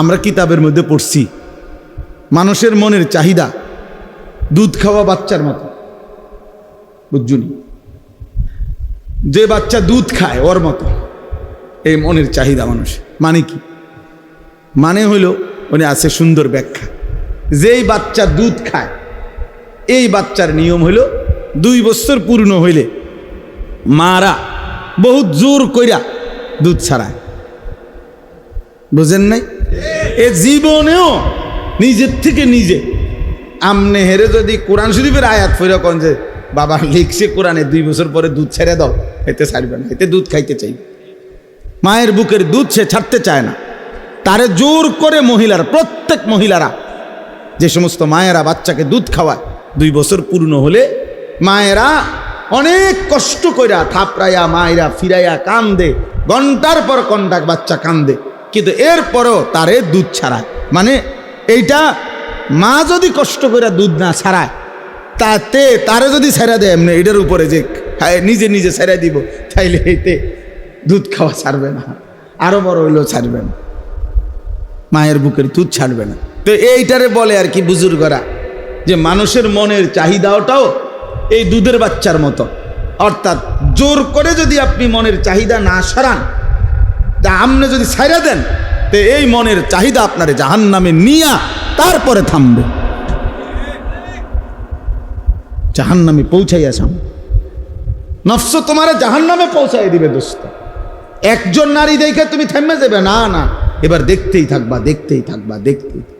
আমরা কিতাবের মধ্যে পড়ছি। মানুষের মনের চাহিদা, দুধ খাওয়া বাচ্চার মতো। বুঝছুনি? যে বাচ্চা দুধ খায় ওর মতো, এই মনের চাহিদা মানুষ মানে কি? মানে হইল উনি আছে সুন্দর ব্যাখ্যা। যেই বাচ্চা দুধ খায়, এই বাচ্চার নিয়ম হইল দুই বছর পূর্ণ হইলে মারা বহুত জোর কইরা দুধ ছাড়ায়। বুঝেন নাই? এ জীবনেও নিজের থেকে নিজে। আমনে হেরে যদি কোরআন শরীফের আয়াত ফিরে কন যে, বাবা, লিখছে কোরআনে দুই বছর পরে দুধ ছেড়ে দাও, এতে ছাড়বে না, এতে দুধ খাইতে চাই। মায়ের বুকের দুধ সে ছাড়তে চায় না। তারে জোর করে মহিলার, প্রত্যেক মহিলারা, যে সমস্ত মায়েরা বাচ্চাকে দুধ খাওয়ায়, দুই বছর পূর্ণ হলে মায়েরা অনেক কষ্ট কইরা থাপড়াইয়া মায়েরা ফিরাইয়া কান্দে, ঘণ্টার পর ঘণ্টা বাচ্চা কান্দে। কিন্তু এরপরও তারে দুধ ছাড়ায়। মানে এইটা মা যদি কষ্ট করে দুধ না ছাড়ায়, তাতে তারে যদি ছেড়া দেয়, এমনি এটার উপরে যে নিজে নিজে ছেড়ে দিব, তাইলে এতে দুধ খাওয়া ছাড়বে না, আরও বড় হইলেও ছাড়বে না, মায়ের বুকের দুধ ছাড়বে না। তো এইটারে বলে আর কি বুজুর্গরা, যে মানুষের মনের চাহিদাটাও এই দুধের বাচ্চার মতো। অর্থাৎ জোর করে যদি আপনি মনের চাহিদা না সরান তা আপনি যদি ছাইরা দেন, তো এই মনের চাহিদা আপনারে জাহান নামে নিয়া তারপরে থামবে। জাহান নামে পৌঁছাইয়াছাম নফস তোমারে জাহান নামে পৌঁছাই দিবে দোস্ত। একজন নারী দেখে তুমি থেমে যাবে। না না, এবার দেখতেই থাকবা দেখতেই থাকবা দেখতেই থাকবা।